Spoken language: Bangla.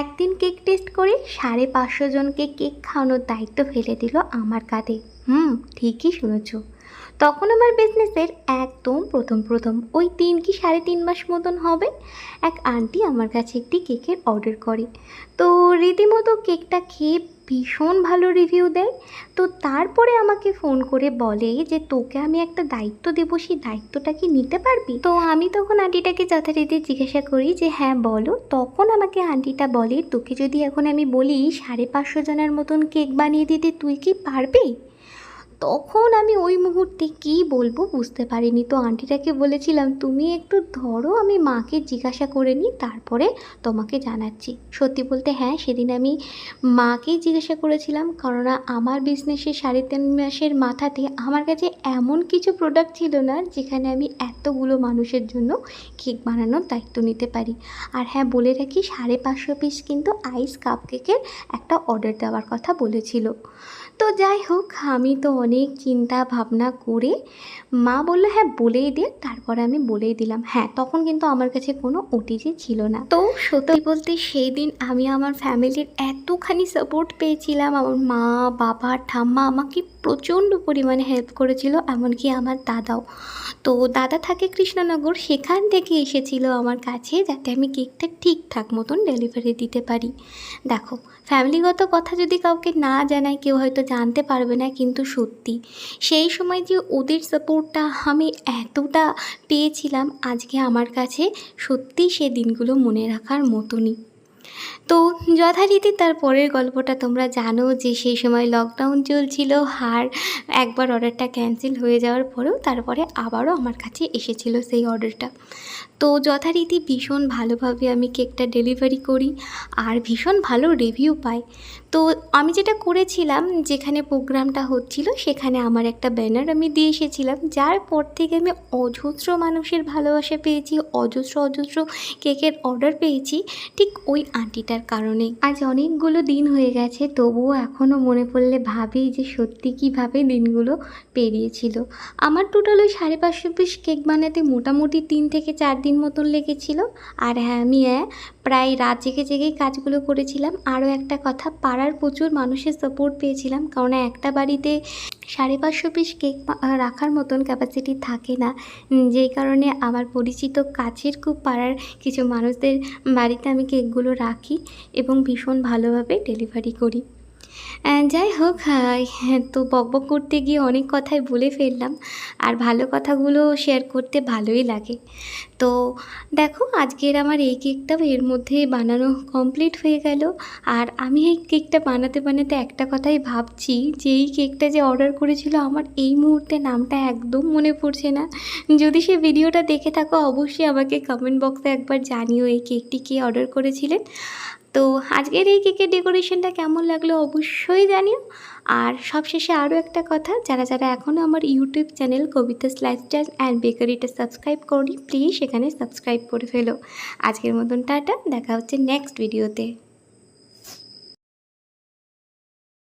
একদিন কেক টেস্ট করে সাড়ে পাঁচশো জনকে কেক খাওয়ানোর দায়িত্ব ফেলে দিল আমার কাঁধে। হুম, ঠিকই শুনেছ। তখন আমার বিজনেসের একদম প্রথম প্রথম ওই তিন কি সাড়ে তিন মাস মতন হবে, এক আন্টি আমার কাছে একটি কেকের অর্ডার করে। তো রীতিমতো কেকটা খেয়ে ভীষণ ভালো রিভিউ দেয়। তো তারপরে আমাকে ফোন করে বলে যে, তোকে আমি একটা দায়িত্ব দেবো, সেই দায়িত্বটা কি নিতে পারবি? তো আমি তখন আন্টিটাকে যথারীতি জিজ্ঞাসা করি যে হ্যাঁ বলো। তখন আমাকে আন্টিটা বলে, তোকে যদি এখন আমি বলি সাড়ে পাঁচশো জনের মতন কেক বানিয়ে দিতে, তুই কি পারবি? তখন আমি ওই মুহূর্তে কী বলব বুঝতে পারিনি। তো আন্টিটাকে বলেছিলাম, তুমি একটু ধরো, আমি মাকে জিজ্ঞাসা করে নিই, তারপরে তোমাকে জানাচ্ছি। সত্যি বলতে হ্যাঁ সেদিন আমি মাকেই জিজ্ঞাসা করেছিলাম, কেননা আমার বিজনেসে সাড়ে তিন মাসের মাথাতে আমার কাছে এমন কিছু প্রোডাক্ট ছিল না, যেখানে আমি এতগুলো মানুষের জন্য কেক বানানোর দায়িত্ব নিতে পারি। আর হ্যাঁ বলে রাখি, সাড়ে পাঁচশো পিস কিন্তু আইস কাপ কেকের একটা অর্ডার দেওয়ার কথা বলেছিল। তো যাই হোক, আমি তো অনেক চিন্তা ভাবনা করে মা বলল হ্যাঁ বলেই দে। তারপরে আমি বলেই দিলাম হ্যাঁ তখন কিন্তু আমার কাছে কোনো ওটিজি ছিল না। তো সত্যি বলতে সেই দিন আমি আমার ফ্যামিলির এতখানি সাপোর্ট পেয়েছিলাম। আমার মা, বাবা, ঠাম্মা আমাকে প্রচণ্ড পরিমাণে হেল্প করেছিল, এমনকি আমার দাদাও। তো দাদা থাকে কৃষ্ণনগর, সেখান থেকে এসেছিল আমার কাছে, যাতে আমি কেকটা ঠিকঠাক মতন ডেলিভারি দিতে পারি। দেখো ফ্যামিলিগত কথা যদি কাউকে না জানায়, কেউ হয়তো জানতে পারবে না কিন্তু সত্যি। সেই সময় যে ওদের সাপোর্টটা আমি এতটা পেয়েছিলাম, আজকে আমার কাছে সত্যি সে দিনগুলো মনে রাখার মতনই। তো যথারীতি তার পরের গল্পটা তোমরা জানো যে সেই সময় লকডাউন চলছিল, আর একবার অর্ডারটা ক্যান্সেল হয়ে যাওয়ার পরেও তারপরে আবারও আমার কাছে এসেছিল সেই অর্ডারটা তো যথারীতি ভীষণ ভালোভাবে আমি কেকটা ডেলিভারি করি, আর ভীষণ ভালো রিভিউ পাই। তো আমি যেটা করেছিলাম, যেখানে প্রোগ্রামটা হচ্ছিল, সেখানে আমার একটা ব্যানার আমি দিয়ে এসেছিলাম, যার পর থেকে আমি অজস্র মানুষের ভালোবাসা পেয়েছি, অজস্র অজস্র কেকের অর্ডার পেয়েছি। ঠিক ওই আন্টিটার কারণে। আজ অনেকগুলো দিন হয়ে গেছে, তবুও এখনও মনে পড়লে ভাবি যে সত্যি কীভাবে দিনগুলো পেরিয়েছিল। আমার টোটাল ওই সাড়ে পাঁচশো পিস কেক বানাতে মোটামুটি তিন থেকে চার দিন মতন লেগেছিল। আর হ্যাঁ আমি হ্যাঁ প্রায় রাত জেগে জেগেই কাজগুলো করেছিলাম। আরও একটা কথা, পাড়ার প্রচুর মানুষের সাপোর্ট পেয়েছিলাম। কারণ একটা বাড়িতে সাড়ে পাঁচশো পিস কেক রাখার মতন ক্যাপাসিটি থাকে না। যেই কারণে আমার পরিচিত কাছের খুব পাড়ার কিছু মানুষদের বাড়িতে আমি কেকগুলো রাখি এবং ভীষণ ভালোভাবে ডেলিভারি করি। যাই হোক হ্যাঁ, তো বকবক করতে গিয়ে অনেক কথাই বলে ফেললাম। আর ভালো কথাগুলো শেয়ার করতে ভালোই লাগে। তো দেখো আজকের আমার এই কেকটাও এর মধ্যে বানানো কমপ্লিট হয়ে গেল। আর আমি এই কেকটা বানাতে বানাতে একটা কথাই ভাবছি যে এই কেকটা যে অর্ডার করেছিল আমার এই মুহূর্তে নামটা একদম মনে পড়ছে না। যদি সে ভিডিওটা দেখে থাকো অবশ্যই আমাকে কমেন্ট বক্সে একবার জানিও এই কেকটি কে অর্ডার করেছিলেন। তো আজকের এই কেকের ডেকোরেশনটা কেমন লাগল অবশ্যই জানিও। আর সবশেষে আরও একটা কথা, যারা যারা এখনও আমার YouTube channel Kabita lifestyle and বেকারিটা subscribe করি প্লিজ সেখানে সাবস্ক্রাইব করে ফেলো। আজকের মতন টাটা, দেখা হচ্ছে নেক্সট ভিডিওতে